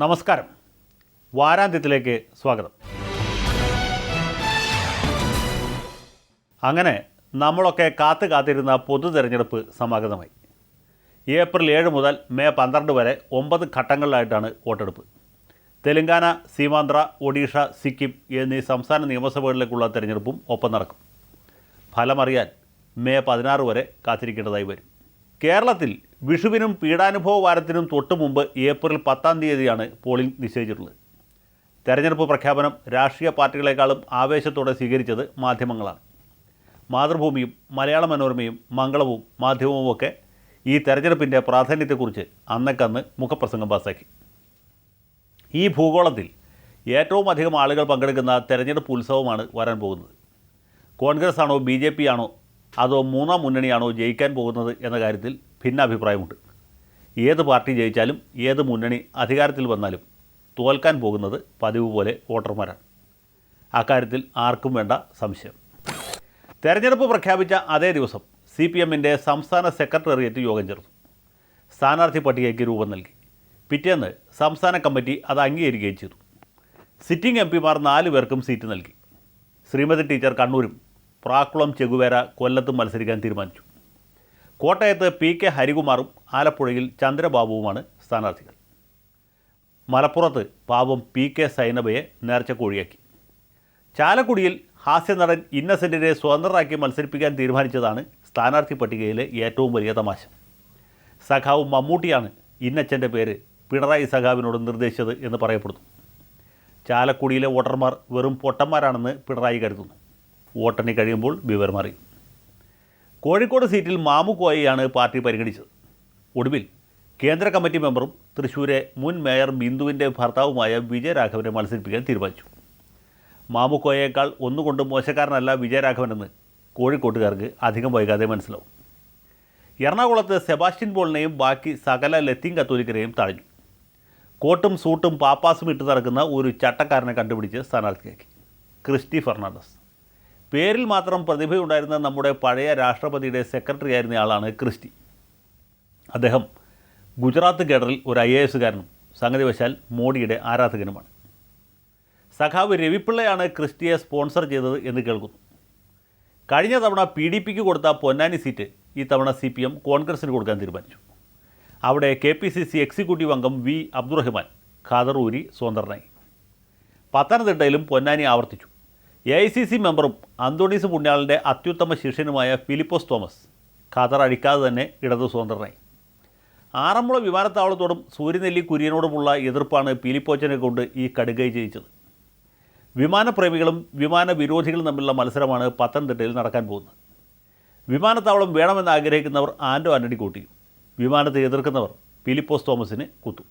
നമസ്കാരം. വാരാന്ത്യത്തിലേക്ക് സ്വാഗതം. അങ്ങനെ നമ്മളൊക്കെ കാത്തു കാത്തിരുന്ന പൊതു തെരഞ്ഞെടുപ്പ് സമാഗതമായി. ഏപ്രിൽ ഏഴ് മുതൽ മെയ് പന്ത്രണ്ട് വരെ ഒമ്പത് ഘട്ടങ്ങളിലായിട്ടാണ് വോട്ടെടുപ്പ്. തെലങ്കാന സീമാന്ധ്ര ഒഡീഷ സിക്കിം എന്നീ സംസ്ഥാന നിയമസഭകളിലേക്കുള്ള തെരഞ്ഞെടുപ്പും ഒപ്പം നടക്കും. ഫലമറിയാൻ മെയ് പതിനാറ് വരെ കാത്തിരിക്കേണ്ടതായി വരും. കേരളത്തിൽ വിഷുവിനും പീഡാനുഭവ വാരത്തിനും തൊട്ടു മുമ്പ് ഏപ്രിൽ പത്താം തീയതിയാണ് പോളിംഗ് നിശ്ചയിച്ചിട്ടുള്ളത്. തെരഞ്ഞെടുപ്പ് പ്രഖ്യാപനം രാഷ്ട്രീയ പാർട്ടികളെക്കാളും ആവേശത്തോടെ സ്വീകരിച്ചത് മാധ്യമങ്ങളാണ്. മാതൃഭൂമിയും മലയാള മനോരമയും മംഗളവും മാധ്യമവുമൊക്കെ ഈ തെരഞ്ഞെടുപ്പിന്റെ പ്രാധാന്യത്തെക്കുറിച്ച് അന്നക്കന്ന് മുഖപ്രസംഗം പാസാക്കി. ഈ ഭൂഗോളത്തിൽ ഏറ്റവും അധികം ആളുകൾ പങ്കെടുക്കുന്ന തെരഞ്ഞെടുപ്പ് ഉത്സവമാണ് വരാൻ പോകുന്നത്. കോൺഗ്രസ് ആണോ ബി ജെ പി ആണോ അതോ മൂന്നാം മുന്നണിയാണോ ജയിക്കാൻ പോകുന്നത് എന്ന കാര്യത്തിൽ ഭിന്നാഭിപ്രായമുണ്ട്. ഏത് പാർട്ടി ജയിച്ചാലും ഏത് മുന്നണി അധികാരത്തിൽ വന്നാലും തോൽക്കാൻ പോകുന്നത് പതിവ് പോലെ വോട്ടർമാരാണ്. അക്കാര്യത്തിൽ ആർക്കും വേണ്ട സംശയം. തെരഞ്ഞെടുപ്പ് പ്രഖ്യാപിച്ച അതേ ദിവസം സി പി എമ്മിന്റെ സംസ്ഥാന സെക്രട്ടേറിയറ്റ് യോഗം ചേർന്നു. സ്ഥാനാർത്ഥി പട്ടികയ്ക്ക് രൂപം നൽകി. പിറ്റേന്ന് സംസ്ഥാന കമ്മിറ്റി അത് അംഗീകരിക്കുകയും ചെയ്തു. സിറ്റിംഗ് എം പിമാർ നാല് പേർക്കും സീറ്റ് നൽകി. ശ്രീമതി ടീച്ചർ കണ്ണൂരും പ്രാക്കുളം ചെകുവേര കൊല്ലത്തും മത്സരിക്കാൻ തീരുമാനിച്ചു. കോട്ടയത്ത് പി കെ ഹരികുമാറും ആലപ്പുഴയിൽ ചന്ദ്രബാബുവുമാണ് സ്ഥാനാർത്ഥികൾ. മലപ്പുറത്ത് പാവം പി കെ സൈനബയെ നേർച്ച കോഴിയാക്കി. ചാലക്കുടിയിൽ ഹാസ്യനടൻ ഇന്നസെന്റിനെ സ്വതന്ത്രരാക്കി മത്സരിപ്പിക്കാൻ തീരുമാനിച്ചതാണ് സ്ഥാനാർത്ഥി പട്ടികയിലെ ഏറ്റവും വലിയ തമാശ. സഖാവ് മമ്മൂട്ടിയാണ് ഇന്നച്ചന്റെ പേര് പിണറായി സഖാവിനോട് നിർദ്ദേശിച്ചത് എന്ന് പറയപ്പെടുന്നു. ചാലക്കുടിയിലെ വോട്ടർമാർ വെറും പൊട്ടന്മാരാണെന്ന് പിണറായി കരുതുന്നു. വോട്ടെണ്ണി കഴിയുമ്പോൾ വിവരം അറിയും. കോഴിക്കോട് സീറ്റിൽ മാമുക്കോയയാണ് പാർട്ടി പരിഗണിച്ചത്. ഒടുവിൽ കേന്ദ്ര കമ്മിറ്റി മെമ്പറും തൃശ്ശൂരെ മുൻ മേയർ ബിന്ദുവിന്റെ ഭർത്താവുമായ വിജയരാഘവനെ മത്സരിപ്പിക്കാൻ തീരുമാനിച്ചു. മാമുക്കോയേക്കാൾ ഒന്നുകൊണ്ട് മോശക്കാരനല്ല വിജയരാഘവനെന്ന് കോഴിക്കോട്ടുകാർക്ക് അധികം വൈകാതെ മനസ്സിലാവും. എറണാകുളത്ത് സെബാസ്റ്റ്യൻ പോളിനെയും ബാക്കി സകല ലത്തീൻ കത്തോലിക്കരെയും തഴഞ്ഞു കോട്ടും സൂട്ടും പാപ്പാസും ഇട്ട് നടക്കുന്ന ഒരു ചട്ടക്കാരനെ കണ്ടുപിടിച്ച് സ്ഥാനാർത്ഥിയാക്കി. ക്രിസ്റ്റി ഫെർണാണ്ടസ്. പേരിൽ മാത്രം പ്രതിഭയുണ്ടായിരുന്ന നമ്മുടെ പഴയ രാഷ്ട്രപതിയുടെ സെക്രട്ടറി ആയിരുന്ന ആളാണ് ക്രിസ്റ്റി. അദ്ദേഹം ഗുജറാത്ത് കേഡറിൽ ഒരു ഐ എ എസുകാരനും സംഗതിവശാൽ മോഡിയുടെ ആരാധകനുമാണ്. സഖാവ് രവിപ്പിള്ളയാണ് ക്രിസ്റ്റിയെ സ്പോൺസർ ചെയ്തത് എന്ന് കേൾക്കുന്നു. കഴിഞ്ഞ തവണ പി ഡി പിക്ക് കൊടുത്ത പൊന്നാനി സീറ്റ് ഈ തവണ സി പി എം കോൺഗ്രസിന് കൊടുക്കാൻ തീരുമാനിച്ചു. അവിടെ K P C C executive അംഗം വി അബ്ദുറഹ്മാൻ ഖാദർ ഊരി സ്വതന്ത്രനായി. പത്തനംതിട്ടയിലും പൊന്നാനി ആവർത്തിച്ചു. എ ഐ സി സി മെമ്പറും അന്തോണീസ് പുണ്യാളിന്റെ അത്യുത്തമ ശിഷ്യനുമായ ഫിലിപ്പോസ് തോമസ് ഖാദർ അഴിക്കാതെ തന്നെ ഇടതു സ്വതന്ത്രനായി. ആറന്മുള വിമാനത്താവളത്തോടും സൂര്യനെല്ലി കുര്യനോടുമുള്ള എതിർപ്പാണ് പീലിപ്പോച്ചനെ കൊണ്ട് ഈ കടുകൈ ജയിച്ചത്. വിമാനപ്രേമികളും വിമാന വിരോധികളും തമ്മിലുള്ള മത്സരമാണ് പത്തനംതിട്ടയിൽ നടക്കാൻ പോകുന്നത്. വിമാനത്താവളം വേണമെന്ന് ആഗ്രഹിക്കുന്നവർ ആൻഡോ ആന്റണി കൂട്ടിയും. വിമാനത്തെ എതിർക്കുന്നവർ ഫിലിപ്പോസ് തോമസിനെ കുത്തും.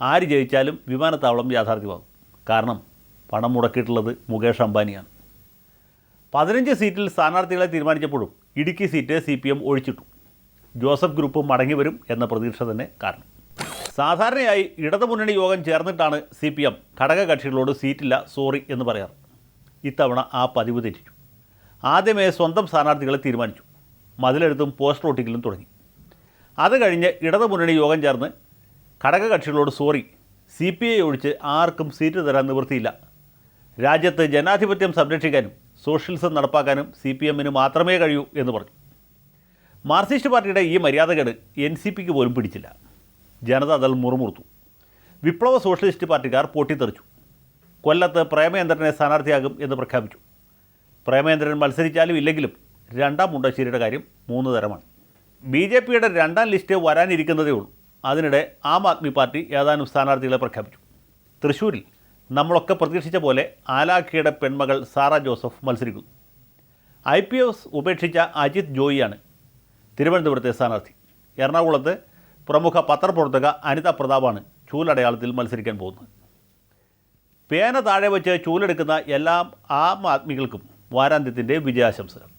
ആര് ജയിച്ചാലും വിമാനത്താവളം യാഥാർത്ഥ്യമാകും. കാരണം പണം മുടക്കിയിട്ടുള്ളത് മുകേഷ് അംബാനിയാണ്. പതിനഞ്ച് സീറ്റിൽ സ്ഥാനാർത്ഥികളെ തീരുമാനിച്ചപ്പോഴും Idukki seat C P M ഒഴിച്ചിട്ടു. Joseph group മടങ്ങിവരും എന്ന പ്രതീക്ഷ തന്നെ കാരണം. സാധാരണയായി ഇടതുമുന്നണി യോഗം ചേർന്നിട്ടാണ് സി പി എം ഘടകകക്ഷികളോട് സീറ്റില്ല സോറി എന്ന് പറയാറ്. ഇത്തവണ ആ പതിവ് തെറ്റിച്ചു. ആദ്യമേ സ്വന്തം സ്ഥാനാർത്ഥികളെ തീരുമാനിച്ചു. മതിലെഴുത്തും പോസ്റ്റ് വോട്ടിങ്ങിലും തുടങ്ങി. അത് കഴിഞ്ഞ് ഇടതുമുന്നണി യോഗം ചേർന്ന് ഘടകകക്ഷികളോട് സോറി സി പി ഐ ഒഴിച്ച് ആർക്കും സീറ്റ് തരാൻ നിവൃത്തിയില്ല. രാജ്യത്ത് ജനാധിപത്യം സംരക്ഷിക്കാനും സോഷ്യലിസം നടപ്പാക്കാനും സി പി എമ്മിന് മാത്രമേ കഴിയൂ എന്ന് പറഞ്ഞു. മാർക്സിസ്റ്റ് പാർട്ടിയുടെ ഈ മര്യാദകേട് എൻ സി പിക്ക് പോലും പിടിച്ചില്ല. ജനതാദൾ മുറുമുറുത്തു. വിപ്ലവ സോഷ്യലിസ്റ്റ് പാർട്ടിക്കാർ പൊട്ടിത്തെറിച്ചു. കൊല്ലത്ത് പ്രേമേന്ദ്രനെ സ്ഥാനാർത്ഥിയാകും എന്ന് പ്രഖ്യാപിച്ചു. പ്രേമേന്ദ്രൻ മത്സരിച്ചാലും ഇല്ലെങ്കിലും രണ്ടാം മുണ്ടശ്ശേരിയുടെ കാര്യം മൂന്ന് തരമാണ്. ബി ജെ പിയുടെ രണ്ടാം ലിസ്റ്റ് വരാനിരിക്കുന്നതേ ഉള്ളൂ. അതിനിടെ ആം ആദ്മി പാർട്ടി ഏതാനും സ്ഥാനാർത്ഥികളെ പ്രഖ്യാപിച്ചു. തൃശ്ശൂരിൽ നമ്മളൊക്കെ പ്രതീക്ഷിച്ച പോലെ ആലാഖിയുടെ പെൺമകൾ സാറ ജോസഫ് മത്സരിക്കുന്നു. ഐ പി എസ് ഉപേക്ഷിച്ച അജിത് ജോയിയാണ് തിരുവനന്തപുരത്തെ സ്ഥാനാർത്ഥി. എറണാകുളത്ത് പ്രമുഖ പത്രപ്രവർത്തക അനിത പ്രതാപാണ് ചൂലടയാളത്തിൽ മത്സരിക്കാൻ പോകുന്നത്. പേന താഴെ വച്ച് ചൂലെടുക്കുന്ന എല്ലാ ആം ആദ്മികൾക്കും വാരാന്ത്യത്തിന്റെ വിജയാശംസകൾ.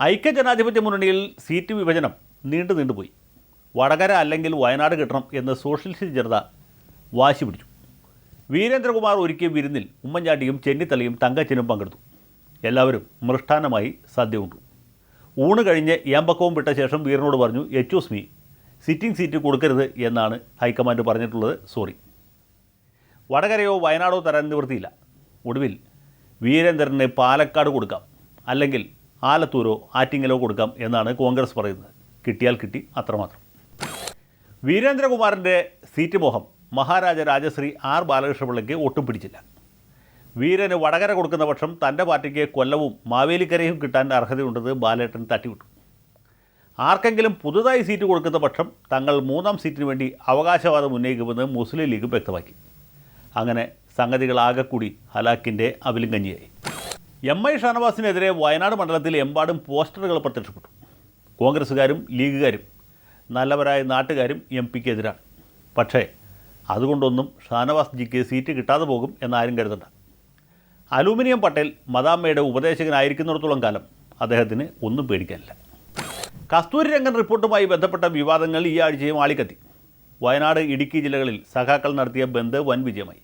ഐക്യജനാധിപത്യ മുന്നണിയിൽ സീറ്റ് വിഭജനം നീണ്ടു നീണ്ടുപോയി. വടകര അല്ലെങ്കിൽ വയനാട് കിട്ടണം എന്ന് സോഷ്യലിസ്റ്റ് ജനത വാശി പിടിച്ചു. വീരേന്ദ്രകുമാർ ഒരുക്കിയ വിരുന്നിൽ ഉമ്മൻചാണ്ടിയും ചെന്നിത്തലയും തങ്കച്ചനും പങ്കെടുത്തു. എല്ലാവരും മൃഷ്ടാനമായി സദ്യ ഉണ്ടു ഊണ് കഴിഞ്ഞ് ഏമ്പക്കവും വിട്ട ശേഷം വീരനോട് പറഞ്ഞു എച്ചൂസ് മീ സിറ്റിംഗ് സീറ്റ് കൊടുക്കരുത് എന്നാണ് ഹൈക്കമാൻഡ് പറഞ്ഞിട്ടുള്ളത് സോറി. വടകരയോ വയനാടോ തരാൻ നിവൃത്തിയില്ല. ഒടുവിൽ വീരേന്ദ്രന് പാലക്കാട് കൊടുക്കാം. അല്ലെങ്കിൽ ആലത്തൂരോ ആറ്റിങ്ങലോ കൊടുക്കാം എന്നാണ് കോൺഗ്രസ് പറയുന്നത്. കിട്ടിയാൽ കിട്ടി അത്രമാത്രം. വീരേന്ദ്രകുമാറിന്റെ സീറ്റ് മോഹം മഹാരാജ രാജശ്രീ ആർ ബാലകൃഷ്ണപിള്ളയ്ക്ക് ഒട്ടും പിടിച്ചില്ല. വീരന് വടകര കൊടുക്കുന്ന പക്ഷം തന്റെ പാർട്ടിക്ക് കൊല്ലവും മാവേലിക്കരയും കിട്ടാൻ അർഹതയുണ്ടെന്ന് ബാലേട്ടൻ തട്ടിവിട്ടു. ആർക്കെങ്കിലും പുതുതായി സീറ്റ് കൊടുക്കുന്ന പക്ഷം തങ്ങൾ മൂന്നാം സീറ്റിന് വേണ്ടി അവകാശവാദം ഉന്നയിക്കുമെന്ന് മുസ്ലിം ലീഗ് വ്യക്തമാക്കി. അങ്ങനെ സംഗതികളാകെ കൂടി ഹലാക്കിന്റെ അവിലും കഞ്ഞിയായി എം ഐ ഷാനവാസിനെതിരെ വയനാട് മണ്ഡലത്തിൽ എമ്പാടും പോസ്റ്ററുകൾ പ്രത്യക്ഷപ്പെട്ടു. കോൺഗ്രസ്സുകാരും ലീഗുകാരും നല്ലവരായ നാട്ടുകാരും എം പിക്ക് എതിരാണ്. പക്ഷേ അതുകൊണ്ടൊന്നും ഷാനവാസ് ജിക്ക് സീറ്റ് കിട്ടാതെ പോകും എന്നാരും കരുതണ്ട. അലൂമിനിയം പട്ടേൽ മദാമ്മയുടെ ഉപദേശകനായിരിക്കുന്നിടത്തോളം കാലം അദ്ദേഹത്തിന് ഒന്നും പേടിക്കാനില്ല. കസ്തൂരി രംഗൻ റിപ്പോർട്ടുമായി ബന്ധപ്പെട്ട വിവാദങ്ങൾ ഈ ആഴ്ചയും ആളിക്കത്തി. വയനാട് ഇടുക്കി ജില്ലകളിൽ സഖാക്കൾ നടത്തിയ ബന്ദ് വൻ വിജയമായി.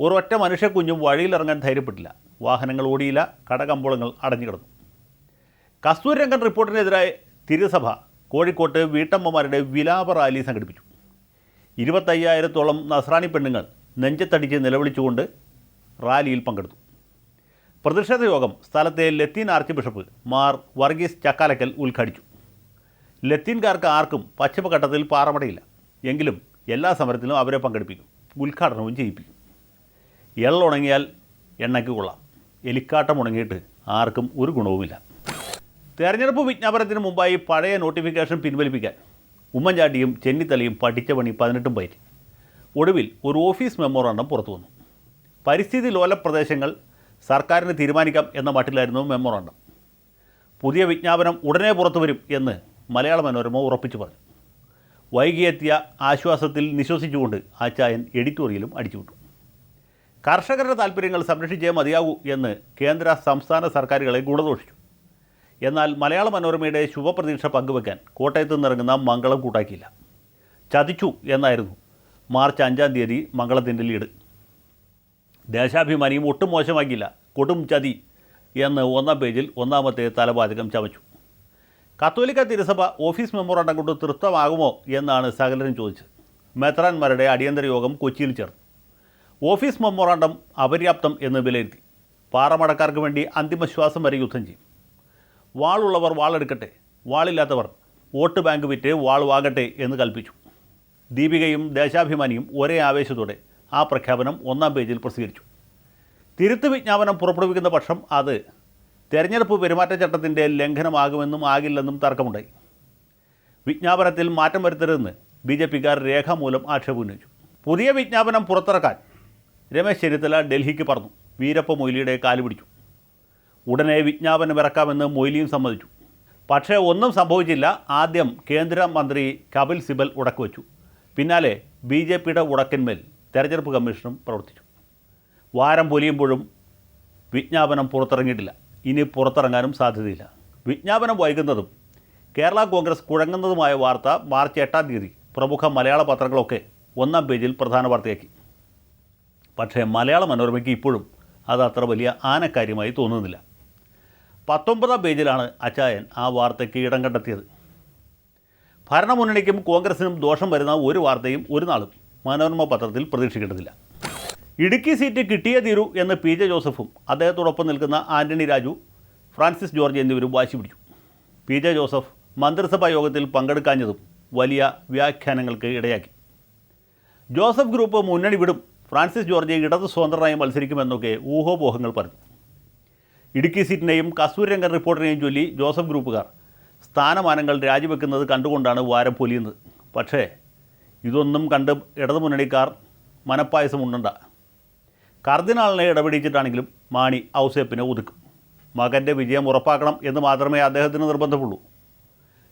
ഒരൊറ്റ മനുഷ്യക്കുഞ്ഞും വഴിയിലിറങ്ങാൻ ധൈര്യപ്പെട്ടില്ല. വാഹനങ്ങൾ ഓടിയില്ല കടകമ്പോളങ്ങൾ അടഞ്ഞുകിടന്നു കസ്തൂരി രംഗൻ റിപ്പോർട്ടിനെതിരായി തിരുസഭ കോഴിക്കോട്ട് വീട്ടമ്മമാരുടെ വിലാപ റാലി സംഘടിപ്പിച്ചു. ഇരുപത്തയ്യായിരത്തോളം നസ്രാണി പെണ്ണുങ്ങൾ നെഞ്ചത്തടിച്ച് നിലവിളിച്ചുകൊണ്ട് റാലിയിൽ പങ്കെടുത്തു. പ്രതിഷേധ യോഗം സ്ഥലത്തെ Latin archbishop Mar Varghese Chakkalakkal ഉദ്ഘാടിച്ചു. ലത്തീൻകാർക്ക് ആർക്കും പശ്ചിമഘട്ടത്തിൽ പാറമടയില്ല. എങ്കിലും എല്ലാ സമരത്തിലും അവരെ പങ്കെടുപ്പിക്കും ഉദ്ഘാടനവും ചെയ്യിപ്പിക്കും. എള്ളുണങ്ങിയാൽ എണ്ണയ്ക്ക് കൊള്ളാം. എലിക്കാട്ടം ഉണങ്ങിയിട്ട് ആർക്കും ഒരു ഗുണവുമില്ല. തെരഞ്ഞെടുപ്പ് വിജ്ഞാപനത്തിന് മുമ്പായി പഴയ നോട്ടിഫിക്കേഷൻ പിൻവലിപ്പിക്കാൻ ഉമ്മൻചാണ്ടിയും ചെന്നിത്തലയും പഠിച്ച പണി പതിനെട്ടും പയറ്റി. ഒടുവിൽ ഒരു ഓഫീസ് മെമ്മോറാണ്ടം പുറത്തു വന്നു. പരിസ്ഥിതി ലോല പ്രദേശങ്ങൾ സർക്കാരിന് തീരുമാനിക്കാം എന്ന മട്ടിലായിരുന്നു മെമ്മോറാണ്ടം. പുതിയ വിജ്ഞാപനം ഉടനെ പുറത്തു വരും എന്ന് മലയാള മനോരമ ഉറപ്പിച്ചു പറഞ്ഞു. വൈകിയെത്തിയ ആശ്വാസത്തിൽ നിശ്വസിച്ചുകൊണ്ട് ആച്ചായൻ എഡിറ്റോറിയലും അടിച്ചുവിട്ടു. കർഷകരുടെ താൽപ്പര്യങ്ങൾ സംരക്ഷിച്ചേ മതിയാകൂ എന്ന് കേന്ദ്ര സംസ്ഥാന സർക്കാരുകളെ ഗുണദോഷിച്ചു എന്നാൽ മലയാള മനോരമയുടെ ശുഭപ്രതീക്ഷ പങ്കുവെക്കാൻ കോട്ടയത്ത് നിന്നിറങ്ങുന്ന മംഗളം കൂട്ടാക്കിയില്ല. ചതിച്ചു എന്നായിരുന്നു മാർച്ച് അഞ്ചാം തീയതി മംഗളത്തിന്റെ ലീഡ്. ദേശാഭിമാനിയും ഒട്ടും മോശമാക്കിയില്ല. കൊടും ചതി എന്ന് ഒന്നാം പേജിൽ ഒന്നാമത്തെ തലപാതകം ചമച്ചു കത്തോലിക്ക തിരുസഭ ഓഫീസ് മെമ്മോറാണ്ടം കൊണ്ട് തൃപ്തമാകുമോ എന്നാണ് സകലരും ചോദിച്ചത്. മെത്രാൻമാരുടെ അടിയന്തര യോഗം കൊച്ചിയിൽ ചേർന്നു. ഓഫീസ് മെമ്മോറാണ്ടം അപര്യാപ്തം എന്ന് വിലയിരുത്തി. പാറമടക്കാർക്ക് വേണ്ടി അന്തിമശ്വാസം വരെ യുദ്ധം ചെയ്യും. വാളുള്ളവർ വാളെടുക്കട്ടെ വാളില്ലാത്തവർ വോട്ട് ബാങ്ക് വിറ്റ് വാൾ വാങ്ങട്ടെ എന്ന് കൽപ്പിച്ചു. ദീപികയും ദേശാഭിമാനിയും ഒരേ ആവേശത്തോടെ ആ പ്രഖ്യാപനം ഒന്നാം പേജിൽ പ്രസിദ്ധീകരിച്ചു. തിരുത്ത് വിജ്ഞാപനം പുറപ്പെടുവിക്കുന്ന പക്ഷം അത് തെരഞ്ഞെടുപ്പ് പെരുമാറ്റച്ചട്ടത്തിന്റെ ലംഘനമാകുമെന്നും ആകില്ലെന്നും തർക്കമുണ്ടായി. വിജ്ഞാപനത്തിൽ മാറ്റം വരുത്തരുതെന്ന് ബി ജെ പിക്കാർ രേഖാമൂലം ആക്ഷേപം ഉന്നയിച്ചു. പുതിയ വിജ്ഞാപനം പുറത്തിറക്കാൻ രമേശ് ചെന്നിത്തല ഡൽഹിക്ക് പറഞ്ഞു വീരപ്പ മൊയ്ലിയുടെ കാൽ പിടിച്ചു. ഉടനെ വിജ്ഞാപനം ഇറക്കാമെന്ന് മൊയ്ലിയും സമ്മതിച്ചു. പക്ഷേ ഒന്നും സംഭവിച്ചില്ല. ആദ്യം കേന്ദ്രമന്ത്രി കപിൽ സിബൽ ഉടക്കുവച്ചു പിന്നാലെ ബി ജെ പിയുടെ ഉടക്കിന്മേൽ തെരഞ്ഞെടുപ്പ് കമ്മീഷനും പ്രവർത്തിച്ചു. വാരം പൊലിയുമ്പോഴും വിജ്ഞാപനം പുറത്തിറങ്ങിയിട്ടില്ല. ഇനി പുറത്തിറങ്ങാനും സാധ്യതയില്ല. വിജ്ഞാപനം വൈകുന്നതും കേരള കോൺഗ്രസ് കുഴങ്ങുന്നതുമായ വാർത്ത മാർച്ച് എട്ടാം തീയതി പ്രമുഖ മലയാള പത്രങ്ങളൊക്കെ ഒന്നാം പേജിൽ പ്രധാന വാർത്തയാക്കി. പക്ഷേ മലയാള മനോരമയ്ക്ക് ഇപ്പോഴും അത് അത്ര വലിയ ആനക്കാര്യമായി തോന്നുന്നില്ല. പത്തൊമ്പതാം പേജിലാണ് അച്ചായൻ ആ വാർത്തയ്ക്ക് ഇടം കണ്ടെത്തിയത്. ഭരണമുന്നണിക്കും കോൺഗ്രസിനും ദോഷം വരുന്ന ഒരു വാർത്തയും ഒരു നാളും മനോരമ പത്രത്തിൽ പ്രതീക്ഷിക്കേണ്ടതില്ല. ഇടുക്കി സീറ്റ് കിട്ടിയേ തീരൂ എന്ന് പി ജെ ജോസഫും അദ്ദേഹത്തോടൊപ്പം നിൽക്കുന്ന ആന്റണി രാജു ഫ്രാൻസിസ് ജോർജ് എന്നിവരും വാശി പിടിച്ചു. പി ജെ ജോസഫ് മന്ത്രിസഭാ യോഗത്തിൽ പങ്കെടുക്കാഞ്ഞതും വലിയ വ്യാഖ്യാനങ്ങൾക്ക് ഇടയാക്കി. ജോസഫ് ഗ്രൂപ്പ് മുന്നണി വിടും ഫ്രാൻസിസ് ജോർജ് ഇടത് സ്വതന്ത്രനായി മത്സരിക്കുമെന്നൊക്കെ ഊഹോപോഹങ്ങൾ പറഞ്ഞു. ഇടുക്കി സീറ്റിനെയും കസ്തൂരിരംഗൻ റിപ്പോർട്ടിനെയും ചൊല്ലി ജോസഫ് ഗ്രൂപ്പുകാർ. സ്ഥാനമാനങ്ങൾ രാജിവെക്കുന്നത് കണ്ടുകൊണ്ടാണ് വാരം പൊലിയുന്നത്. പക്ഷേ ഇതൊന്നും കണ്ട് ഇടതുമുന്നണിക്കാർ മനപ്പായസം ഉണ്ടണ്ട കർദിനാളിനെ ഇടപെടിച്ചിട്ടാണെങ്കിലും മാണി ഔസേപ്പിനെ ഒതുക്കും. മകന്റെ വിജയം ഉറപ്പാക്കണം എന്ന് മാത്രമേ അദ്ദേഹത്തിന് നിർബന്ധമുള്ളൂ.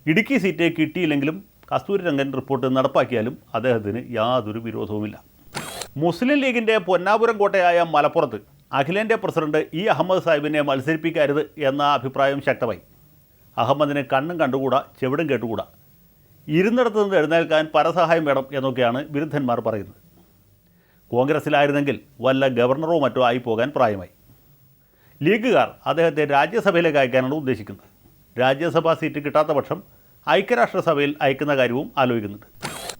ഇടുക്കി സീറ്റ് കിട്ടിയില്ലെങ്കിലും കസ്തൂരിരംഗൻ റിപ്പോർട്ട് നടപ്പാക്കിയാലും അദ്ദേഹത്തിന് യാതൊരു വിരോധവുമില്ല. മുസ്ലിം ലീഗിന്റെ പൊന്നാപുരം കോട്ടയായ മലപ്പുറത്ത് അഖിലേന്ത്യാ പ്രസിഡന്റ് ഇ അഹമ്മദ് സാഹിബിനെ മത്സരിപ്പിക്കരുത് എന്ന അഭിപ്രായം ശക്തമായി. അഹമ്മദിനെ കണ്ണും കണ്ടുകൂടാ ചെവിടും കേട്ടുകൂടാ. ഇരുന്നിടത്ത് നിന്ന് എഴുന്നേൽക്കാൻ പരസഹായം വേണം എന്നൊക്കെയാണ് വിരുദ്ധന്മാർ പറയുന്നത്. കോൺഗ്രസ്സിലായിരുന്നെങ്കിൽ വല്ല ഗവർണറോ മറ്റോ ആയി പോകാൻ പ്രായമായി. ലീഗുകാർ അദ്ദേഹത്തെ രാജ്യസഭയിലേക്ക് അയക്കാനാണ് ഉദ്ദേശിക്കുന്നത്. രാജ്യസഭാ സീറ്റ് കിട്ടാത്ത പക്ഷം ഐക്യരാഷ്ട്രസഭയിൽ അയക്കുന്ന കാര്യവും ആലോചിക്കുന്നുണ്ട്.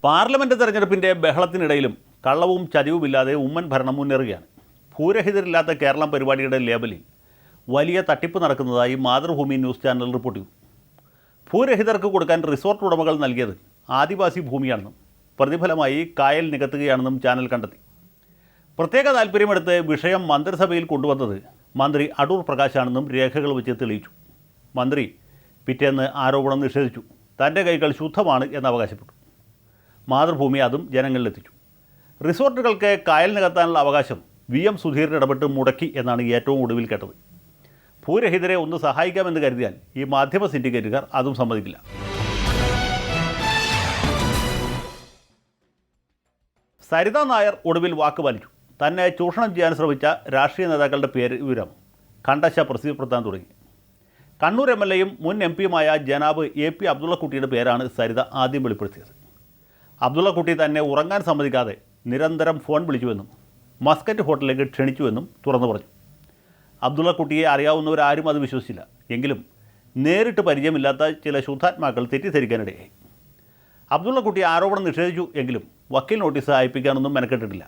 പാർലമെന്റ് തെരഞ്ഞെടുപ്പിന്റെ ബഹളത്തിനിടയിലും കള്ളവും ചതിവുമില്ലാതെ ഉമ്മൻ ഭരണം മുന്നേറുകയാണ്. ഭൂരഹിതരില്ലാത്ത കേരളം പരിപാടിയുടെ ലേബലിൽ വലിയ തട്ടിപ്പ് നടക്കുന്നതായി മാതൃഭൂമി ന്യൂസ് ചാനൽ റിപ്പോർട്ട് ചെയ്തു. ഭൂരഹിതർക്ക് കൊടുക്കാൻ റിസോർട്ട് ഉടമകൾ നൽകിയത് ആദിവാസി ഭൂമിയാണെന്നും പ്രതിഫലമായി കായൽ നികത്തുകയാണെന്നും ചാനൽ കണ്ടെത്തി. പ്രത്യേക താല്പര്യമെടുത്ത് വിഷയം മന്ത്രിസഭയിൽ കൊണ്ടുവന്നത് മന്ത്രി അടൂർ പ്രകാശാണെന്നും രേഖകൾ വെച്ച് തെളിയിച്ചു. മന്ത്രി പിറ്റേന്ന് ആരോപണം നിഷേധിച്ചു. തന്റെ കൈകൾ ശുദ്ധമാണ് എന്ന് അവകാശപ്പെട്ടു. മാതൃഭൂമി അതും ജനങ്ങളിലെത്തിച്ചു. റിസോർട്ടുകൾക്ക് കായൽ നികത്താനുള്ള അവകാശം വി എം സുധീരൻ ഇടപെട്ട് മുടക്കി എന്നാണ് ഏറ്റവും ഒടുവിൽ കേട്ടത്. ഭൂരഹിതരെ ഒന്ന് സഹായിക്കാമെന്ന് കരുതിയാൽ ഈ മാധ്യമ സിൻഡിക്കേറ്റുകാർ അതും സമ്മതിക്കില്ല. സരിത നായർ ഒടുവിൽ വാക്ക് പാലിച്ചു. തന്നെ ചൂഷണം ചെയ്യാൻ ശ്രമിച്ച രാഷ്ട്രീയ നേതാക്കളുടെ പേര് വിവരം കണ്ടശ പ്രസിദ്ധപ്പെടുത്താൻ തുടങ്ങി. കണ്ണൂർ എം എൽ എയും മുൻ എം പിയുമായ ജനാബ് എ പി അബ്ദുള്ളക്കുട്ടിയുടെ പേരാണ് സരിത ആദ്യം വെളിപ്പെടുത്തിയത്. അബ്ദുള്ളക്കുട്ടി തന്നെ ഉറങ്ങാൻ സമ്മതിക്കാതെ നിരന്തരം ഫോൺ വിളിച്ചുവെന്നും മസ്കറ്റ് ഹോട്ടലിലേക്ക് ക്ഷണിച്ചുവെന്നും തുറന്നു പറഞ്ഞു. അബ്ദുള്ള കുട്ടിയെ അറിയാവുന്നവരാരും അത് വിശ്വസിച്ചില്ല. എങ്കിലും നേരിട്ട് പരിചയമില്ലാത്ത ചില ശുദ്ധാത്മാക്കൾ തെറ്റിദ്ധരിക്കാനിടയായി. അബ്ദുള്ള കുട്ടി ആരോപണം നിഷേധിച്ചു എങ്കിലും വക്കീൽ നോട്ടീസ് അയപ്പിക്കാനൊന്നും മെനക്കെട്ടിട്ടില്ല.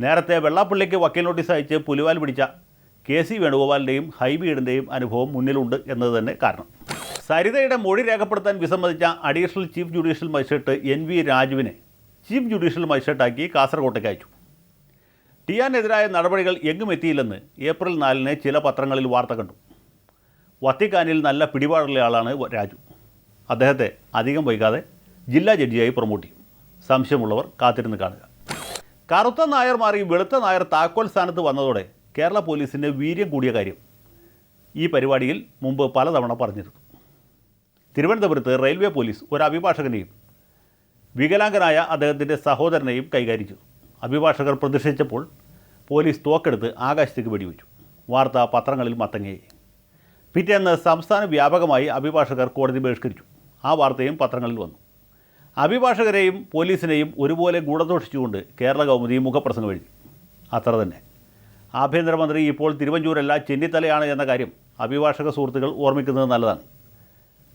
നേരത്തെ വെള്ളാപ്പള്ളിക്ക് വക്കീൽ നോട്ടീസ് അയച്ച് പുലിവാൽ പിടിച്ച കെ സി വേണുഗോപാലിന്റെയും ഹൈബീഡിന്റെയും അനുഭവം മുന്നിലുണ്ട് എന്നത് തന്നെ കാരണം. സരിതയുടെ മൊഴി രേഖപ്പെടുത്താൻ വിസമ്മതിച്ച additional chief judicial magistrate N V രാജുവിനെ chief judicial മജിസ്ട്രേറ്റാക്കി കാസർകോട്ടേക്ക് അയച്ചു. ടിയാനെതിരായ നടപടികൾ എങ്ങും എത്തിയില്ലെന്ന് ഏപ്രിൽ നാലിന് ചില പത്രങ്ങളിൽ വാർത്ത കണ്ടു. വത്തിക്കാനിൽ നല്ല പിടിപാടുള്ള ആളാണ് രാജു. അദ്ദേഹത്തെ അധികം വൈകാതെ ജില്ലാ ജഡ്ജിയായി പ്രൊമോട്ട് ചെയ്യും. സംശയമുള്ളവർ കാത്തിരുന്ന് കാണുക. കറുത്ത നായർ മാറി വെളുത്ത നായർ താക്കോൽ സ്ഥാനത്ത് വന്നതോടെ കേരള പോലീസിന്റെ വീര്യം കൂടിയ കാര്യം ഈ പരിപാടിയിൽ മുമ്പ് പലതവണ പറഞ്ഞിരുന്നു. തിരുവനന്തപുരത്ത് റെയിൽവേ പോലീസ് ഒരു അഭിഭാഷകനെയും വികലാംഗനായ അദ്ദേഹത്തിന്റെ സഹോദരനെയും കൈകാര്യം ചെയ്തു. അഭിഭാഷകർ പ്രതിഷേധിച്ചപ്പോൾ പോലീസ് തോക്കെടുത്ത് ആകാശത്തേക്ക് വെടിവെച്ചു. വാർത്താ പത്രങ്ങളിൽ മത്തങ്ങയായി പിറ്റേന്ന് സംസ്ഥാന വ്യാപകമായി അഭിഭാഷകർ കോടതി ബഹിഷ്കരിച്ചു. ആ വാർത്തയും പത്രങ്ങളിൽ വന്നു. അഭിഭാഷകരെയും പോലീസിനെയും ഒരുപോലെ ഗൂഢദോഷിച്ചുകൊണ്ട് കേരള കൗമുദി മുഖപ്രസംഗം എഴുതി. അത്ര തന്നെ. ആഭ്യന്തരമന്ത്രി ഇപ്പോൾ തിരുവഞ്ചൂരല്ല ചെന്നിത്തലയാണ് എന്ന കാര്യം അഭിഭാഷക സുഹൃത്തുക്കൾ ഓർമ്മിക്കുന്നത് നല്ലതാണ്.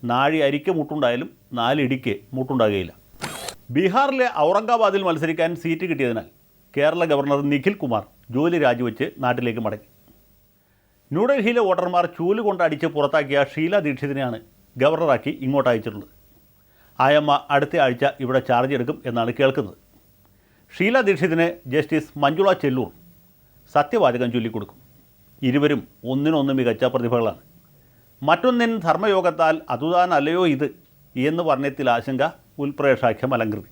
നാഴി അരിക്ക് മുട്ടുണ്ടായാലും നാലിടിക്ക് മുട്ടുണ്ടാകുകയില്ല. ബീഹാറിലെ ഔറംഗാബാദിൽ മത്സരിക്കാൻ സീറ്റ് കിട്ടിയതിനാൽ കേരള ഗവർണർ നിഖിൽ കുമാർ ജോലി രാജിവെച്ച് നാട്ടിലേക്ക് മടങ്ങി. ന്യൂഡൽഹിയിലെ വോട്ടർമാർ ചൂലുകൊണ്ട് അടിച്ച് പുറത്താക്കിയ ഷീല ദീക്ഷിതിനെയാണ് ഗവർണറാക്കി ഇങ്ങോട്ട് അയച്ചിട്ടുള്ളത് ആയമ്മ അടുത്ത ആഴ്ച ഇവിടെ ചാർജ് എടുക്കും എന്നാണ് കേൾക്കുന്നത്. ഷീല ദീക്ഷിതിന് ജസ്റ്റിസ് മഞ്ജുള ചെല്ലൂർ സത്യവാചകം ചൊല്ലിക്കൊടുക്കും. ഇരുവരും ഒന്നിനൊന്ന് മികച്ച പ്രതിഭകളാണ്. മറ്റൊന്നിൻ ധർമ്മയോഗത്താൽ അതുതാനല്ലയോ ഇത് എന്ന് പറഞ്ഞത്തിൽ ആശങ്ക ഉൽപ്രേക്ഷാഖ്യം അലങ്കൃതി.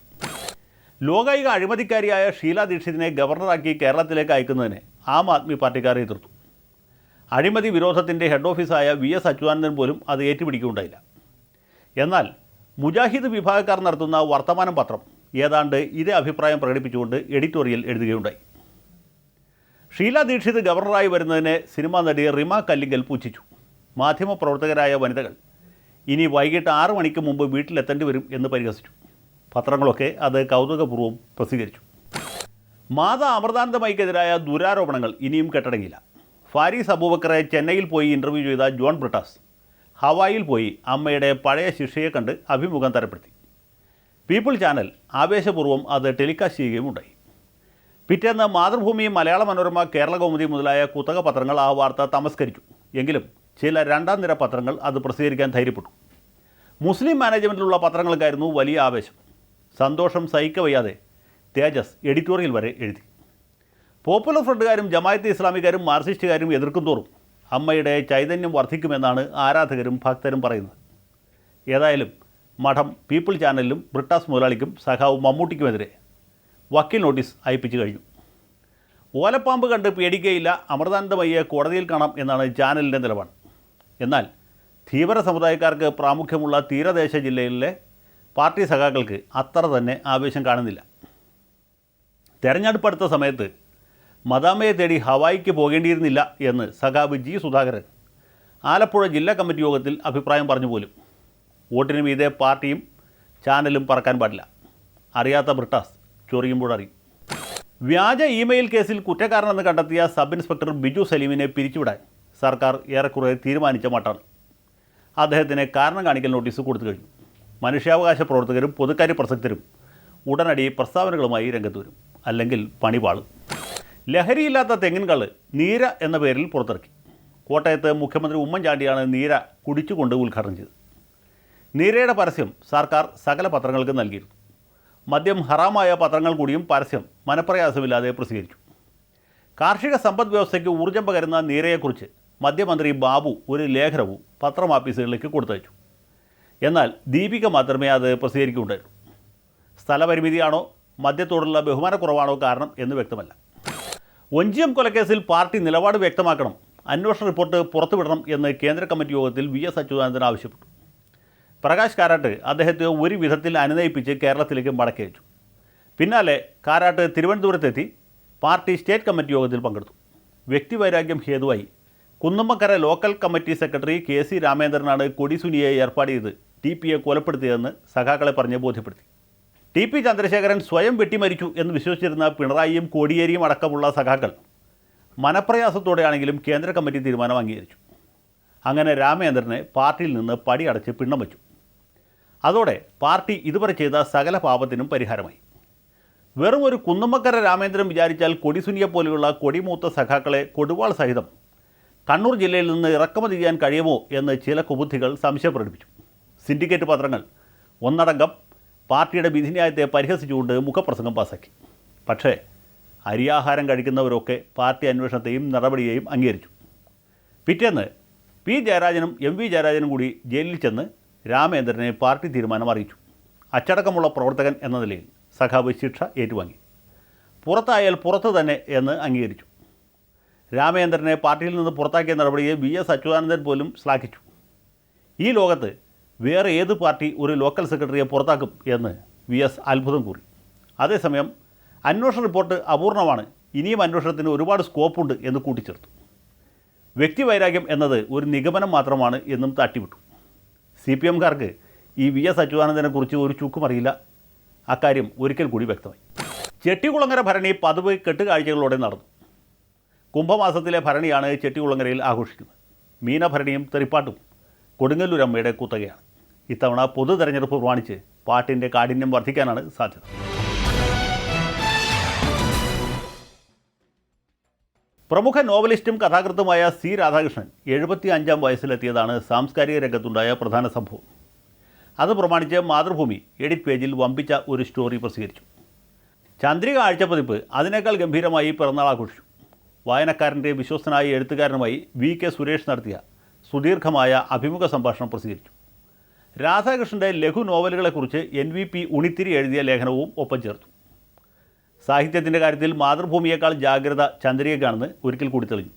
ലോകായിക അഴിമതിക്കാരിയായ ഷീല ദീക്ഷിതിനെ ഗവർണറാക്കി കേരളത്തിലേക്ക് അയക്കുന്നതിനെ ആം ആദ്മി പാർട്ടിക്കാർ എതിർത്തു. അഴിമതി വിരോധത്തിന്റെ ഹെഡ് ഓഫീസായ വി എസ് അച്യുതാനന്ദൻ പോലും അത് ഏറ്റുപിടിക്കുകയുണ്ടായില്ല. എന്നാൽ മുജാഹിദ് വിഭാഗക്കാർ നടത്തുന്ന വർത്തമാനം പത്രം ഏതാണ്ട് ഇതേ അഭിപ്രായം പ്രകടിപ്പിച്ചുകൊണ്ട് എഡിറ്റോറിയൽ എഴുതുകയുണ്ടായി. ഷീല ദീക്ഷിത് ഗവർണറായി വരുന്നതിനെ സിനിമാ നടി റിമ കല്ലിങ്കൽ പൂച്ഛിച്ചു മാധ്യമപ്രവർത്തകരായ വനിതകൾ ഇനി വൈകിട്ട് ആറ് മണിക്ക് മുമ്പ് വീട്ടിലെത്തേണ്ടി വരും എന്ന് പരിഹസിച്ചു. പത്രങ്ങളൊക്കെ അത് കൗതുകപൂർവം പ്രസിദ്ധീകരിച്ചു. മാതാ അമൃതാനന്ദമയ്ക്കെതിരായ ദുരാരോപണങ്ങൾ ഇനിയും കെട്ടടങ്ങില്ല. ഫാരീസ് അബൂബക്കറെ ചെന്നൈയിൽ പോയി ഇന്റർവ്യൂ ചെയ്ത ജോൺ ബ്രിട്ടാസ് ഹവായിൽ പോയി അമ്മയുടെ പഴയ ശിക്ഷയെ കണ്ട് അഭിമുഖം തരപ്പെടുത്തി. പീപ്പിൾ ചാനൽ ആവേശപൂർവം അത് ടെലികാസ്റ്റ് ചെയ്യുകയും ഉണ്ടായി. പിറ്റേന്ന് മാതൃഭൂമി മലയാള മനോരമ കേരള കൗമുദി മുതലായ കുത്തക പത്രങ്ങൾ ആ വാർത്ത തമസ്കരിച്ചു. എങ്കിലും ചില രണ്ടാം നിര പത്രങ്ങൾ അത് പ്രസിദ്ധീകരിക്കാൻ ധൈര്യപ്പെട്ടു. മുസ്ലിം മാനേജ്മെന്റിലുള്ള പത്രങ്ങൾക്കായിരുന്നു വലിയ ആവേശം. സന്തോഷം സഹിക്കവയ്യാതെ തേജസ് എഡിറ്റോറിയൽ വരെ എഴുതി. പോപ്പുലർ ഫ്രണ്ടുകാരും ജമായത്ത് ഇസ്ലാമിക്കാരും മാർക്സിസ്റ്റുകാരും എതിർക്കും തോറും അമ്മയുടെ ചൈതന്യം വർദ്ധിക്കുമെന്നാണ് ആരാധകരും ഭക്തരും പറയുന്നത്. ഏതായാലും മഠം പീപ്പിൾ ചാനലിലും ബ്രിട്ടാസ് മുതലാളിക്കും സഖാവ് മമ്മൂട്ടിക്കുമെതിരെ വക്കീൽ നോട്ടീസ് അയപ്പിച്ചു കഴിഞ്ഞു. ഓലപ്പാമ്പ് കണ്ട് പേടിക്കുകയില്ല അമൃതാനന്ദമയ്യെ കോടതിയിൽ കാണാം എന്നാണ് ചാനലിന്റെ നിലപാട്. എന്നാൽ ധീവര സമുദായക്കാർക്ക് പ്രാമുഖ്യമുള്ള തീരദേശ ജില്ലയിലെ പാർട്ടി സഖാക്കൾക്ക് അത്ര തന്നെ ആവേശം കാണുന്നില്ല. തെരഞ്ഞെടുപ്പ് അടുത്ത സമയത്ത് മദാമയെ തേടി ഹവായിക്ക് പോകേണ്ടിയിരുന്നില്ല എന്ന് സഖാവ് ജി സുധാകരൻ ആലപ്പുഴ ജില്ലാ കമ്മിറ്റി യോഗത്തിൽ അഭിപ്രായം പറഞ്ഞു പോലും. വോട്ടിന് മീതെ പാർട്ടിയും ചാനലും പറക്കാൻ പാടില്ല. അറിയാത്ത ബ്രിട്ടാസ് ചൊറിയുമ്പോഴറിയും. വ്യാജ ഇമെയിൽ കേസിൽ കുറ്റക്കാരനെന്ന് കണ്ടെത്തിയ സബ് ഇൻസ്പെക്ടർ ബിജു സലീമിനെ പിരിച്ചുവിടാൻ. സർക്കാർ ഏറെക്കുറെ തീരുമാനിച്ച മട്ടാണ്. അദ്ദേഹത്തിന് കാരണം കാണിക്കൽ നോട്ടീസ് കൊടുത്തു കഴിഞ്ഞു. മനുഷ്യാവകാശ പ്രവർത്തകരും പൊതുക്കാര്യ പ്രസക്തരും ഉടനടി പ്രസ്താവനകളുമായി രംഗത്ത് വരും. അല്ലെങ്കിൽ പണിപാളും ലഹരിയില്ലാത്ത തെങ്ങിൻകൾ നീര എന്ന പേരിൽ പുറത്തിറക്കി. കോട്ടയത്ത് മുഖ്യമന്ത്രി ഉമ്മൻചാണ്ടിയാണ് നീര കുടിച്ചുകൊണ്ട് ഉദ്ഘാടനം ചെയ്തത്. നീരയുടെ പരസ്യം സർക്കാർ സകല പത്രങ്ങൾക്ക് നൽകിയിരുന്നു. മദ്യം ഹറാമായ പത്രങ്ങൾ കൂടിയും പരസ്യം മനപ്രയാസമില്ലാതെ പ്രസിദ്ധീകരിച്ചു. കാർഷിക സമ്പദ് വ്യവസ്ഥയ്ക്ക് ഊർജം പകരുന്ന നീരയെക്കുറിച്ച് മദ്യമന്ത്രി ബാബു ഒരു ലേഖനവും പത്രം ഓഫീസുകളിലേക്ക് കൊടുത്തയച്ചു. എന്നാൽ ദീപിക മാത്രമേ അത് പ്രസിദ്ധീകരിക്കുകയുണ്ടായിരുന്നു സ്ഥലപരിമിതിയാണോ മദ്യത്തോടുള്ള ബഹുമാനക്കുറവാണോ കാരണം എന്ന് വ്യക്തമല്ല. ഒഞ്ചിയം കൊലക്കേസിൽ പാർട്ടി നിലപാട് വ്യക്തമാക്കണം അന്വേഷണ റിപ്പോർട്ട് പുറത്തുവിടണം എന്ന് കേന്ദ്ര കമ്മിറ്റി യോഗത്തിൽ വി എസ് അച്യുതാനന്ദൻ ആവശ്യപ്പെട്ടു. പ്രകാശ് കാരാട്ട് അദ്ദേഹത്തെ ഒരു വിധത്തിൽ അനുനയിപ്പിച്ച് കേരളത്തിലേക്ക് മടക്കി അയച്ചു പിന്നാലെ കാരാട്ട് തിരുവനന്തപുരത്തെത്തി പാർട്ടി സ്റ്റേറ്റ് കമ്മിറ്റി യോഗത്തിൽ പങ്കെടുത്തു. വ്യക്തിവൈരാഗ്യം ഹേതുവായി. Kunnummakkara local committee secretary K C രാമേന്ദ്രനാണ് കൊടിസുനിയെ ഏർപ്പാട് ചെയ്ത് ടി പിയെ കൊലപ്പെടുത്തിയതെന്ന് സഖാക്കളെ പറഞ്ഞ് ബോധ്യപ്പെടുത്തി. ടി പി ചന്ദ്രശേഖരൻ സ്വയം വെട്ടിമരിച്ചു എന്ന് വിശ്വസിച്ചിരുന്ന പിണറായിയും കോടിയേരിയും അടക്കമുള്ള സഖാക്കൾ മനപ്രയാസത്തോടെയാണെങ്കിലും കേന്ദ്ര കമ്മിറ്റി തീരുമാനം അംഗീകരിച്ചു. അങ്ങനെ രാമേന്ദ്രനെ പാർട്ടിയിൽ നിന്ന് പടി അടച്ച് പിണ്ണം വച്ചു. അതോടെ പാർട്ടി ഇതുവരെ ചെയ്ത സകല പാപത്തിനും പരിഹാരമായി. വെറും ഒരു കുന്നുമ്മക്കര രാമേന്ദ്രൻ വിചാരിച്ചാൽ കൊടിസുനിയെ പോലെയുള്ള കൊടിമൂത്ത സഖാക്കളെ കൊടുവാൾ സഹിതം കണ്ണൂർ ജില്ലയിൽ നിന്ന് ഇറക്കുമതി ചെയ്യാൻ കഴിയുമോ എന്ന് ചില കുബുദ്ധികൾ സംശയം പ്രകടിപ്പിച്ചു സിൻഡിക്കേറ്റ് പത്രങ്ങൾ ഒന്നടങ്കം പാർട്ടിയുടെ വിധിന്യായത്തെ പരിഹസിച്ചുകൊണ്ട് മുഖപ്രസംഗം പാസാക്കി. പക്ഷേ അരിയാഹാരം കഴിക്കുന്നവരൊക്കെ പാർട്ടി അന്വേഷണത്തെയും നടപടിയെയും അംഗീകരിച്ചു. പിറ്റേന്ന് പി ജയരാജനും എം വി ജയരാജനും കൂടി ജയിലിൽ ചെന്ന് രാമേന്ദ്രനെ പാർട്ടി തീരുമാനം അറിയിച്ചു. അച്ചടക്കമുള്ള പ്രവർത്തകൻ എന്ന നിലയിൽ സഖാവ് ശിക്ഷ ഏറ്റുവാങ്ങി. പുറത്തായാൽ പുറത്ത് തന്നെ എന്ന് അംഗീകരിച്ചു. രാമേന്ദ്രനെ പാർട്ടിയിൽ നിന്ന് പുറത്താക്കിയ നടപടിയെ വി എസ് അച്യുതാനന്ദൻ പോലും ശ്ലാഘിച്ചു. ഈ ലോകത്ത് വേറെ ഏത് പാർട്ടി ഒരു ലോക്കൽ സെക്രട്ടറിയെ പുറത്താക്കും എന്ന് വി എസ് അത്ഭുതം കൂറി. അതേസമയം അന്വേഷണ റിപ്പോർട്ട് അപൂർണമാണ്. ഇനിയും അന്വേഷണത്തിന് ഒരുപാട് സ്കോപ്പുണ്ട് എന്ന് കൂട്ടിച്ചേർത്തു. വ്യക്തിവൈരാഗ്യം എന്നത് ഒരു നിഗമനം മാത്രമാണ് എന്നും തട്ടിവിട്ടു. സി പി എംകാർക്ക് ഈ വി എസ് അച്യുതാനന്ദനെക്കുറിച്ച് ഒരു ചുക്കുമറിയില്ല. അക്കാര്യം ഒരിക്കൽ കൂടി വ്യക്തമായി. ചെട്ടികുളങ്ങര ഭരണി പതിവ് കെട്ടുകാഴ്ചകളോടെ നടന്നു. കുംഭമാസത്തിലെ ഭരണിയാണ് ചെട്ടികുളങ്ങരയിൽ ആഘോഷിക്കുന്നത്. മീനഭരണിയും തെറിപ്പാട്ടും കൊടുങ്ങല്ലൂരമ്മയുടെ കുത്തകയാണ്. ഇത്തവണ പൊതു തെരഞ്ഞെടുപ്പ് പ്രമാണിച്ച് പാട്ടിന്റെ കാഠിന്യം വർദ്ധിക്കാനാണ് സാധ്യത. പ്രമുഖ നോവലിസ്റ്റും കഥാകൃത്തുമായ സി രാധാകൃഷ്ണൻ എഴുപത്തി അഞ്ചാം വയസ്സിലെത്തിയതാണ് സാംസ്കാരിക രംഗത്തുണ്ടായ പ്രധാന സംഭവം. അത് പ്രമാണിച്ച് മാതൃഭൂമി എഡിറ്റ് പേജിൽ വമ്പിച്ച ഒരു സ്റ്റോറി പ്രസിദ്ധീകരിച്ചു. ചന്ദ്രിക ആഴ്ചപ്പതിപ്പ് അതിനേക്കാൾ ഗംഭീരമായി പിറന്നാൾ ആഘോഷിച്ചു. വായനക്കാരന്റെ വിശ്വസ്തനായ എഴുത്തുകാരനുമായി വി കെ സുരേഷ് നടത്തിയ സുദീർഘമായ അഭിമുഖ സംഭാഷണം പ്രസിദ്ധീകരിച്ചു. രാധാകൃഷ്ണന്റെ ലഘു നോവലുകളെക്കുറിച്ച് എൻ വി പി ഉണിത്തിരി എഴുതിയ ലേഖനവും ഒപ്പം ചേർത്തു. സാഹിത്യത്തിന്റെ കാര്യത്തിൽ മാതൃഭൂമിയേക്കാൾ ജാഗ്രത ചന്ദ്രികയ്ക്കാണെന്ന് ഒരിക്കൽ കൂടി തെളിഞ്ഞു.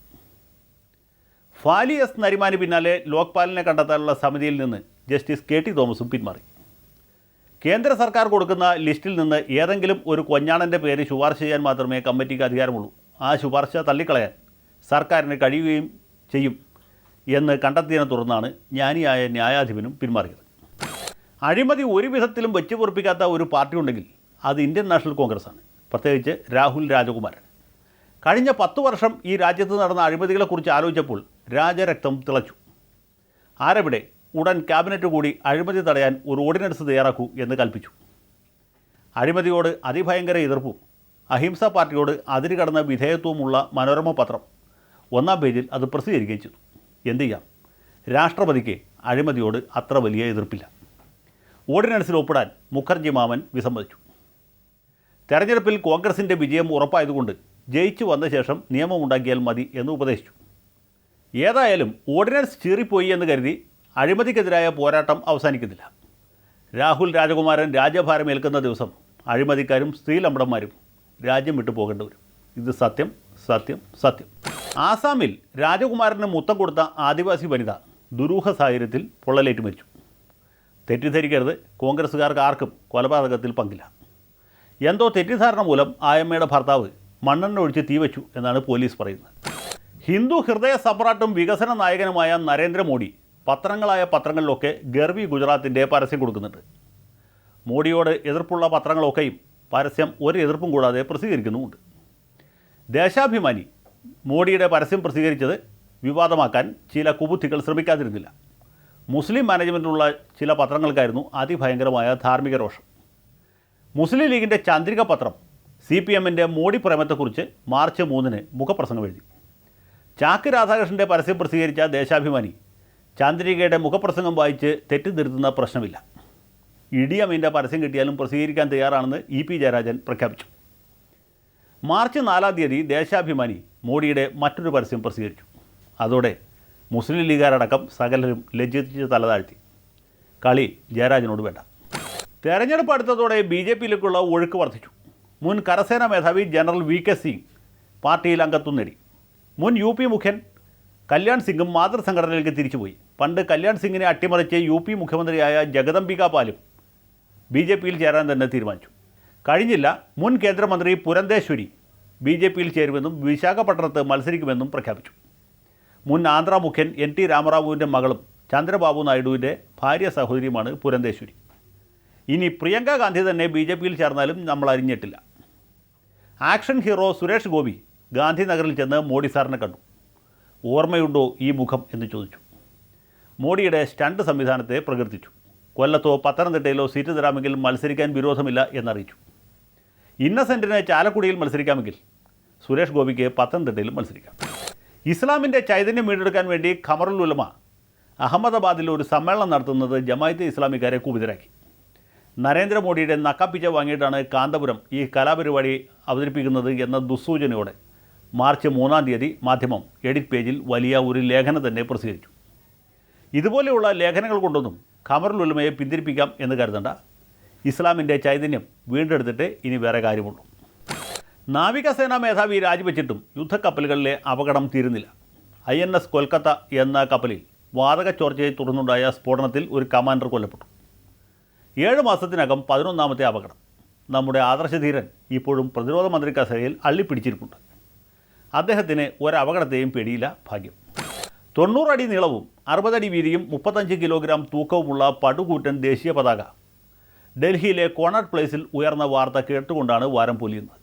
ഫാലി എസ് നരിമാന് പിന്നാലെ ലോക്പാലിനെ കണ്ടെത്താനുള്ള സമിതിയിൽ നിന്ന് ജസ്റ്റിസ് കെ ടി തോമസും പിന്മാറി. കേന്ദ്ര സർക്കാർ കൊടുക്കുന്ന ലിസ്റ്റിൽ നിന്ന് ഏതെങ്കിലും ഒരു കൊഞ്ഞാണന്റെ പേര് ശുപാർശ ചെയ്യാൻ മാത്രമേ കമ്മിറ്റിക്ക് അധികാരമുള്ളൂ. ആ ശുപാർശ തള്ളിക്കളയാൻ സർക്കാരിന് കഴിയുകയും ചെയ്യും എന്ന് കണ്ടെത്തിയതിനെ തുടർന്നാണ് ജ്ഞാനിയായ ന്യായാധിപനും പിന്മാറിയത്. അഴിമതി ഒരു വിധത്തിലും വെച്ചു പൊറപ്പിക്കാത്ത ഒരു പാർട്ടി ഉണ്ടെങ്കിൽ അത് ഇന്ത്യൻ നാഷണൽ കോൺഗ്രസ്സാണ്. പ്രത്യേകിച്ച് രാഹുൽ രാജകുമാരൻ. കഴിഞ്ഞ പത്തു വർഷം ഈ രാജ്യത്ത് നടന്ന അഴിമതികളെക്കുറിച്ച് ആലോചിച്ചപ്പോൾ രാജരക്തം തിളച്ചു. ആരവിടെ ഉടൻ ക്യാബിനറ്റ് കൂടി അഴിമതി തടയാൻ ഒരു ഓർഡിനൻസ് തയ്യാറാക്കൂ എന്ന് കൽപ്പിച്ചു. അഴിമതിയോട് അതിഭയങ്കര എതിർപ്പും അഹിംസ പാർട്ടിയോട് അതിരുകടന്ന വിധേയത്വമുള്ള മനോരമ പത്രം ഒന്നാം പേജിൽ അത് പ്രസിദ്ധീകരിക്കുകയും ചെയ്തു. എന്ത് ചെയ്യാം? രാഷ്ട്രപതിക്ക് അഴിമതിയോട് അത്ര വലിയ എതിർപ്പില്ല. ഓർഡിനൻസിൽ ഒപ്പിടാൻ മുഖർജി മാമൻ വിസമ്മതിച്ചു. തെരഞ്ഞെടുപ്പിൽ കോൺഗ്രസിന്റെ വിജയം ഉറപ്പായതുകൊണ്ട് ജയിച്ചു വന്ന ശേഷം നിയമം ഉണ്ടാക്കിയാൽ മതി എന്ന് ഉപദേശിച്ചു. ഏതായാലും ഓർഡിനൻസ് ചീറിപ്പോയി എന്ന് കരുതി അഴിമതിക്കെതിരായ പോരാട്ടം അവസാനിക്കുന്നില്ല. രാഹുൽ രാജകുമാരൻ രാജ്യഭാരമേൽക്കുന്ന ദിവസം അഴിമതിക്കാരും സ്ത്രീലമ്പടന്മാരും രാജ്യം വിട്ടു പോകേണ്ടി വരും. ഇത് സത്യം സത്യം സത്യം. ആസാമിൽ രാജകുമാരന് മുത്തം കൊടുത്ത ആദിവാസി വനിത ദുരൂഹ സാഹചര്യത്തിൽ പൊള്ളലേറ്റ് മരിച്ചു. തെറ്റിദ്ധരിക്കരുത്. കോൺഗ്രസ്സുകാർക്ക് ആർക്കും കൊലപാതകത്തിൽ പങ്കില്ല. എന്തോ തെറ്റിദ്ധാരണ മൂലം ആയമ്മയുടെ ഭർത്താവ് മണ്ണെണ്ണ ഒഴിച്ച് തീവച്ചു എന്നാണ് പോലീസ് പറയുന്നത്. ഹിന്ദു ഹൃദയ സമ്രാട്ടും വികസന നായകനുമായ നരേന്ദ്രമോദി പത്രങ്ങളായ പത്രങ്ങളിലൊക്കെ ഗർവി ഗുജറാത്തിന്റെ പരസ്യം കൊടുക്കുന്നുണ്ട്. മോഡിയോട് എതിർപ്പുള്ള പത്രങ്ങളൊക്കെയും പരസ്യം ഒരു എതിർപ്പും കൂടാതെ പ്രസിദ്ധീകരിക്കുന്നുമുണ്ട്. ദേശാഭിമാനി മോഡിയുടെ പരസ്യം പ്രസിദ്ധീകരിച്ചത് വിവാദമാക്കാൻ ചില കുബുദ്ധികൾ ശ്രമിക്കാതിരുന്നില്ല. മുസ്ലിം മാനേജ്മെന്റിലുള്ള ചില പത്രങ്ങൾക്കായിരുന്നു അതിഭയങ്കരമായ ധാർമ്മിക രോഷം. മുസ്ലിം ലീഗിന്റെ ചന്ദ്രിക പത്രം സി പി എമ്മിന്റെ മോഡി പ്രേമത്തെക്കുറിച്ച് മാർച്ച് മൂന്നിന് മുഖപ്രസംഗം എഴുതി. ചാക്ക് രാധാകൃഷ്ണന്റെ പരസ്യം പ്രസിദ്ധീകരിച്ച ദേശാഭിമാനി ചന്ദ്രികയുടെ മുഖപ്രസംഗം വായിച്ച് തെറ്റിദ്ധരുത്തുന്ന പ്രശ്നമില്ല. ഇടിയമ്മീന്റെ പരസ്യം കിട്ടിയാലും പ്രസിദ്ധീകരിക്കാൻ തയ്യാറാണെന്ന് ഇ പി ജയരാജൻ പ്രഖ്യാപിച്ചു. മാർച്ച് നാലാം തീയതി ദേശാഭിമാനി മോഡിയുടെ മറ്റൊരു പരസ്യം പ്രസിദ്ധീകരിച്ചു. അതോടെ മുസ്ലിം ലീഗുകാരടക്കം സകലരും ലജ്ജിച്ച് തലതാഴ്ത്തി. കളി ജയരാജനോട് വേണ്ട. തെരഞ്ഞെടുപ്പ് അടുത്തതോടെ ബി ജെ പിയിലേക്കുള്ള ഒഴുക്ക് വർദ്ധിച്ചു. മുൻ കരസേനാ മേധാവി ജനറൽ വി കെ സിംഗ് പാർട്ടിയിൽ അംഗത്വം നേടി. മുൻ യു പി മുഖ്യൻ കല്യാൺ സിംഗും മാതൃസംഘടനയിലേക്ക് തിരിച്ചുപോയി. പണ്ട് കല്യാൺ സിംഗിനെ അട്ടിമറിച്ച് യു പി മുഖ്യമന്ത്രിയായ ജഗദംബിക പാലും ബി ജെ പിയിൽ ചേരാൻ തന്നെ തീരുമാനിച്ചു. കഴിഞ്ഞില്ല മുൻ കേന്ദ്രമന്ത്രി പുരന്തേശ്വരി ബി ജെ പിയിൽ ചേരുമെന്നും വിശാഖപട്ടണത്ത് മത്സരിക്കുമെന്നും പ്രഖ്യാപിച്ചു. മുൻ ആന്ധ്ര മുഖ്യൻ എൻ ടി രാമറാവുവിന്റെ മകളും ചന്ദ്രബാബു നായിഡുവിന്റെ ഭാര്യ സഹോദരിയുമാണ് പുരന്തേശ്വരി. ഇനി പ്രിയങ്ക ഗാന്ധി തന്നെ ബി ജെ പിയിൽ ചേർന്നാലും നമ്മൾ അറിഞ്ഞിട്ടില്ല ആക്ഷൻ ഹീറോ സുരേഷ് ഗോപി ഗാന്ധിനഗറിൽ ചെന്ന് മോഡി സാറിനെ കണ്ടു. ഓർമ്മയുണ്ടോ ഈ മുഖം എന്ന് ചോദിച്ചു. മോഡിയുടെ സ്റ്റണ്ട് സംവിധാനത്തെ പ്രകീർത്തിച്ചു. കൊല്ലത്തോ പത്തനംതിട്ടയിലോ സീറ്റ് തരാമെങ്കിൽ മത്സരിക്കാൻ വിരോധമില്ല എന്നറിയിച്ചു. ഇന്നസെന്റിന് ചാലക്കുടിയിൽ മത്സരിക്കാമെങ്കിൽ സുരേഷ് ഗോപിക്ക് പത്തനംതിട്ടയിൽ മത്സരിക്കാം. ഇസ്ലാമിന്റെ ചൈതന്യം വീണ്ടെടുക്കാൻ വേണ്ടി ഖമറുൽ ഉലമ അഹമ്മദാബാദിൽ ഒരു സമ്മേളനം നടത്തുന്നത് ജമായത്തെ ഇസ്ലാമിക്കാരെ കുപിതരാക്കി. നരേന്ദ്രമോദിയുടെ നക്കാപ്പിച്ച വാങ്ങിയിട്ടാണ് കാന്തപുരം ഈ കലാപരിപാടി അവതരിപ്പിക്കുന്നത് എന്ന ദുസ്സൂചനയോടെ മാർച്ച് മൂന്നാം തീയതി മാധ്യമം എഡിറ്റ് പേജിൽ വലിയ ഒരു ലേഖനം തന്നെ പ്രസിദ്ധീകരിച്ചു. ഇതുപോലെയുള്ള ലേഖനങ്ങൾ കൊണ്ടൊന്നും ഖമറുൽ പിന്തിരിപ്പിക്കാം എന്ന് കരുതണ്ട. ഇസ്ലാമിന്റെ ചൈതന്യം വീണ്ടെടുത്തിട്ട് ഇനി വേറെ കാര്യമുള്ളൂ. നാവികസേനാ മേധാവി രാജിവെച്ചിട്ടും യുദ്ധക്കപ്പലുകളിലെ അപകടം തീരുന്നില്ല. ഐ എൻ എസ് കൊൽക്കത്ത എന്ന കപ്പലിൽ വാതക ചോർച്ചയെ തുടർന്നുണ്ടായ സ്ഫോടനത്തിൽ ഒരു കമാൻഡർ കൊല്ലപ്പെട്ടു. ഏഴ് മാസത്തിനകം പതിനൊന്നാമത്തെ അപകടം. നമ്മുടെ ആദർശധീരൻ ഇപ്പോഴും പ്രതിരോധ മന്ത്രി കസേരയിൽ അള്ളിപ്പിടിച്ചിരിപ്പുണ്ട്. അദ്ദേഹത്തിന് ഒരപകടത്തെയും പേടിയില്ല ഭാഗ്യം. തൊണ്ണൂറടി നീളവും അറുപതടി വീതിയും മുപ്പത്തഞ്ച് കിലോഗ്രാം തൂക്കവുമുള്ള പടുകൂറ്റൻ ദേശീയ പതാക. ഡൽഹിയിലെ കോണാട്ട് പ്ലേസിൽ ഉയർന്ന വാർത്ത കേട്ടുകൊണ്ടാണ് വാരം പൊലിയുന്നത്.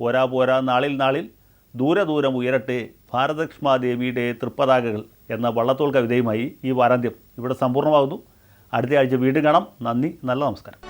പോരാ പോരാ നാളിൽ നാളിൽ ദൂരെ ദൂരം ഉയരട്ടെ ഭാരതക്ഷ്മാദേവിയുടെ തൃപ്പതാകകൾ എന്ന വള്ളത്തോൾ കവിതയുമായി ഈ വാരാന്ത്യം ഇവിടെ സമ്പൂർണമാകുന്നു അടുത്ത ആഴ്ച വീണ്ടും കാണാം. നന്ദി നല്ല നമസ്കാരം.